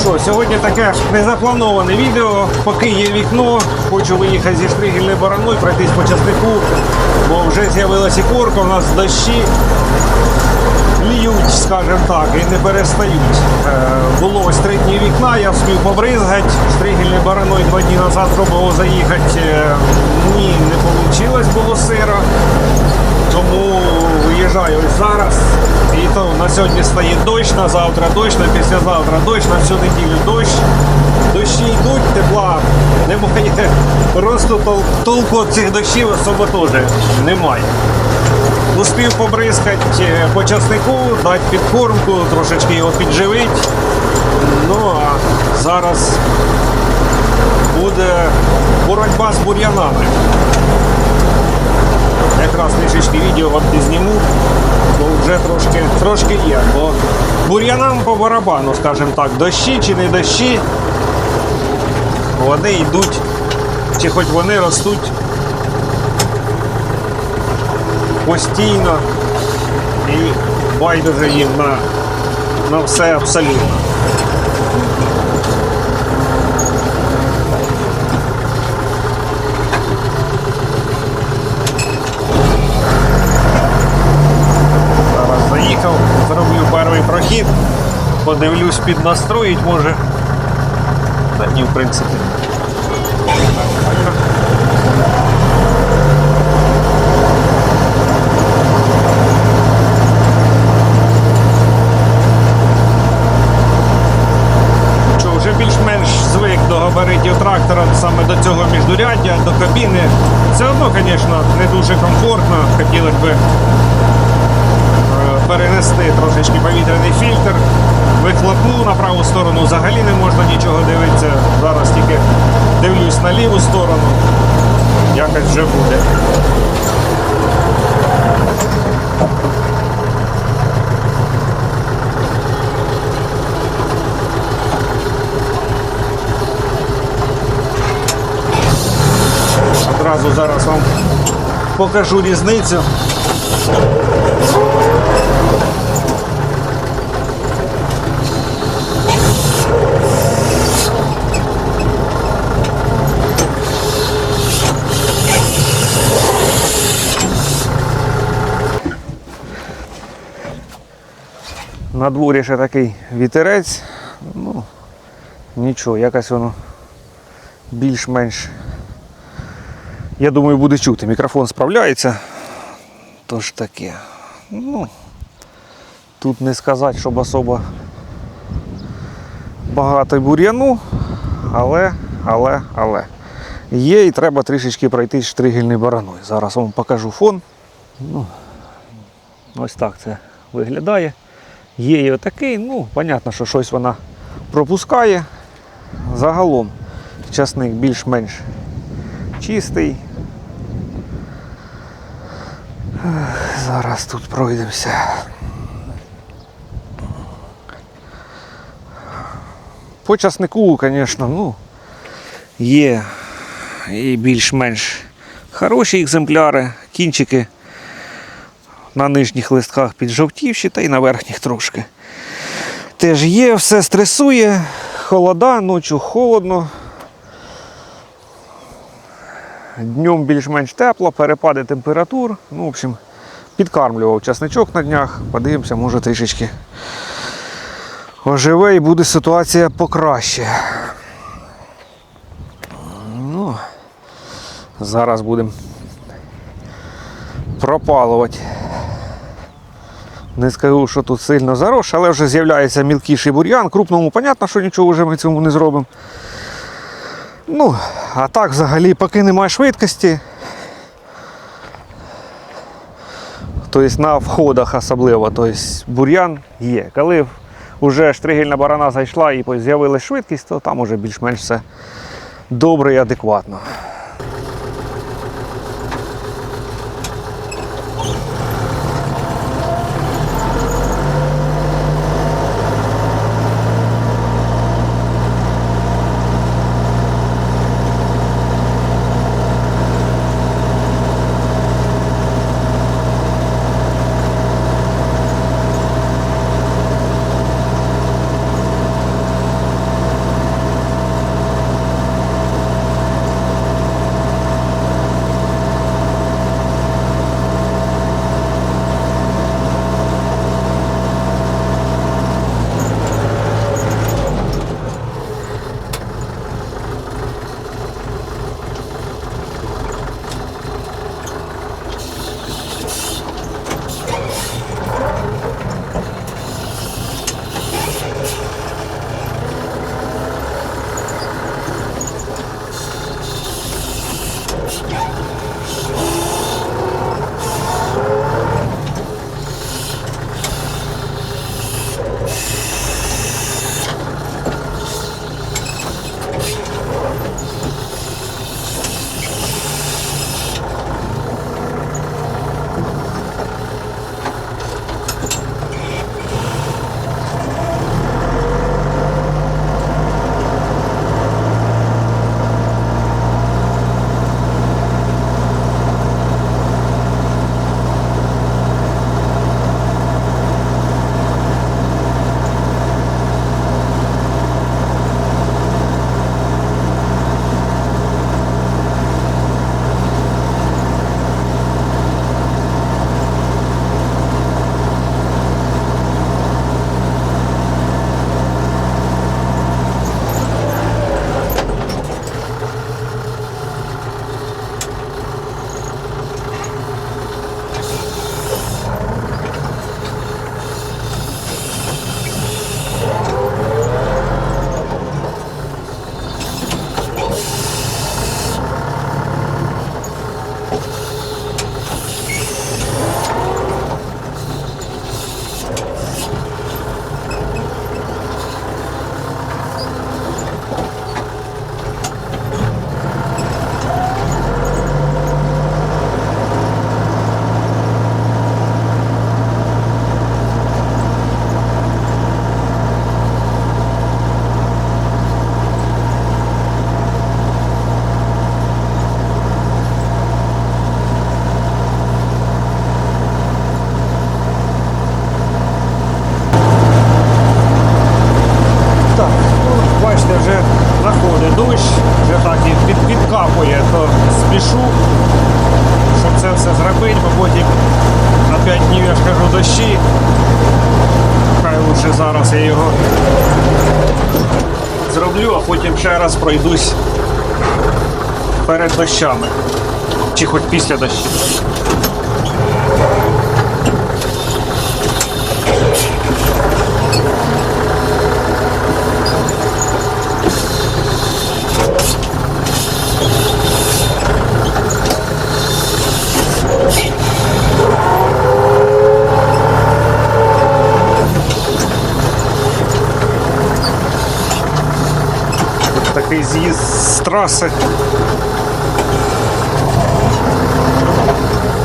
що, сьогодні таке незаплановане відео. Поки є вікно, хочу виїхати зі штригельної бараною, пройтись по частнику, бо вже з'явилася корка, у нас дощі ліють, скажімо так, і не перестають. Е, було ось три дні вікна, я встиг побризгати. Штригельною бараною два дні назад пробував заїхати. Е, ні, не вийшло, було сиро. Тому виїжджаю ось зараз. І на сьогодні стає дощ, на завтра дощ, на післязавтра дощ, на всю неділю дощ. Дощі йдуть, тепла немає. Просто тол- толку цих дощів особо теж немає. Успів побризкати по часнику, дати підкормку, трошечки його підживити. Ну а зараз буде боротьба з бур'янами. Якраз трішечки відео вам підзніму, бо вже трошки, трошки є. Бо бур'янам по барабану, скажімо так, дощі чи не дощі, вони йдуть, чи хоч вони ростуть постійно і байдуже їм на, на все абсолютно. Зараз заїхав, зроблю прохід, подивлюсь, піднастроїть може. Та ні, в принципі. Що вже більш-менш звик до габаритів трактора, саме до цього міждуряддя, до кабіни. Все одно, звісно, не дуже комфортно. Хотілося б перенести трошечки повітряний фільтр. Вихлопну на праву сторону взагалі не можна нічого дивитися. Зараз тільки дивлюсь на ліву сторону. Якось вже буде. Одразу зараз вам покажу різницю. На дворі ще такий вітерець. Ну, нічого, якось воно більш-менш я думаю, буде чути. Мікрофон справляється. Тож таке. Ну, тут не сказати, щоб особо багато бур'яну, але, але, але. Є і треба трішечки пройти штригельний бараною. Зараз вам покажу фон. Ну, ось так це виглядає. Є і отакий, ну, понятно, що щось вона пропускає. Загалом часник більш-менш чистий. Зараз тут пройдемося. По часнику, звісно, ну, є і більш-менш хороші екземпляри, кінчики на нижніх листках піджовтівші, та й на верхніх трошки. Теж є, все стресує, холода, ночі холодно. Днем більш-менш тепло, перепади температур. Ну, в общем, підкармлював часничок на днях. Подивимося, може трішечки оживе і буде ситуація покраще. Ну, зараз будемо пропалувати. Не скажу, що тут сильно зарос, але вже з'являється мілкіший бур'ян. Крупному, понятно, що нічого вже ми цьому не зробимо. Ну, а так взагалі, поки немає швидкості. Тобто на входах особливо, тобто бур'ян є. Коли вже штригельна барана зайшла і з'явилася швидкість, то там уже більш-менш все добре і адекватно. днів, як кажу, дощі. Хай лучше зараз я його зроблю, а потім ще раз пройдусь перед дощами. Чи хоч після дощів. Такий з'їзд з траси.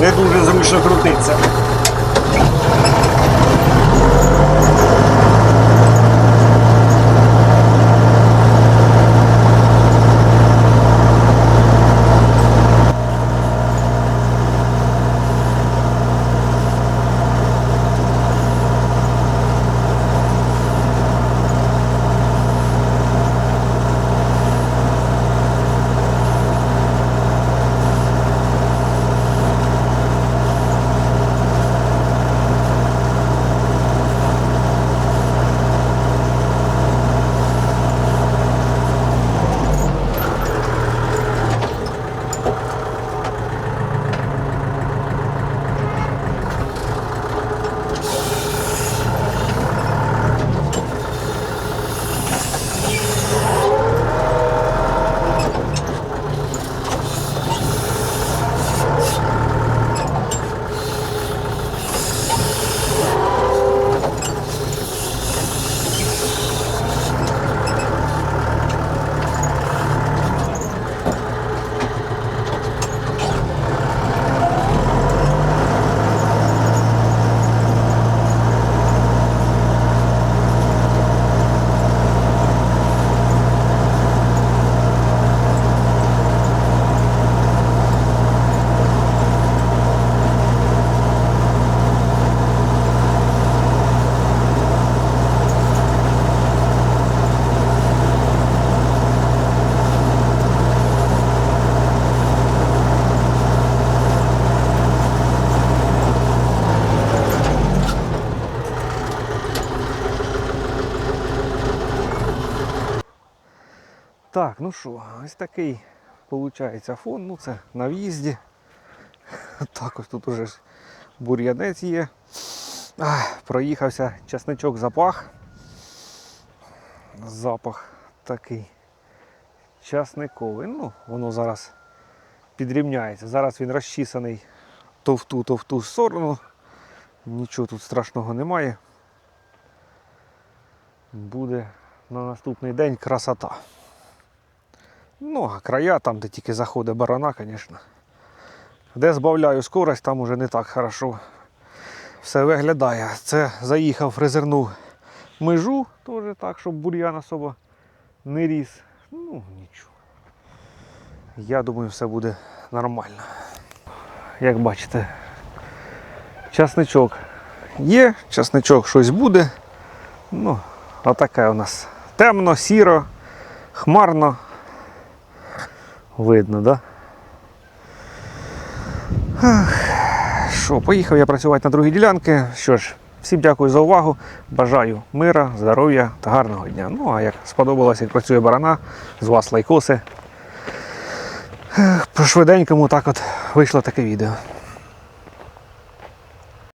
Не дуже зручно крутиться. Так, ну що, ось такий виходить фон. Ну це на в'їзді. Так ось тут уже бур'янець є. Ах, проїхався, часничок запах. Запах такий часниковий. Ну, воно зараз підрівняється. Зараз він розчісаний то в ту, то в ту сторону. Нічого тут страшного немає. Буде на наступний день красота. Ну, а края там, де тільки заходить барана, звісно. Де збавляю скорость, там уже не так хорошо все виглядає. Це заїхав, фрезернув межу, теж так, щоб бур'ян особо не ріс. Ну, нічого. Я думаю, все буде нормально. Як бачите, часничок є, часничок щось буде. Ну, отаке у нас темно, сіро, хмарно. Видно, да? Що, поїхав я працювати на другій ділянці. Що ж, всім дякую за увагу. Бажаю мира, здоров'я та гарного дня. Ну, а як сподобалось, як працює барана, з вас лайкоси. По швиденькому так от вийшло таке відео.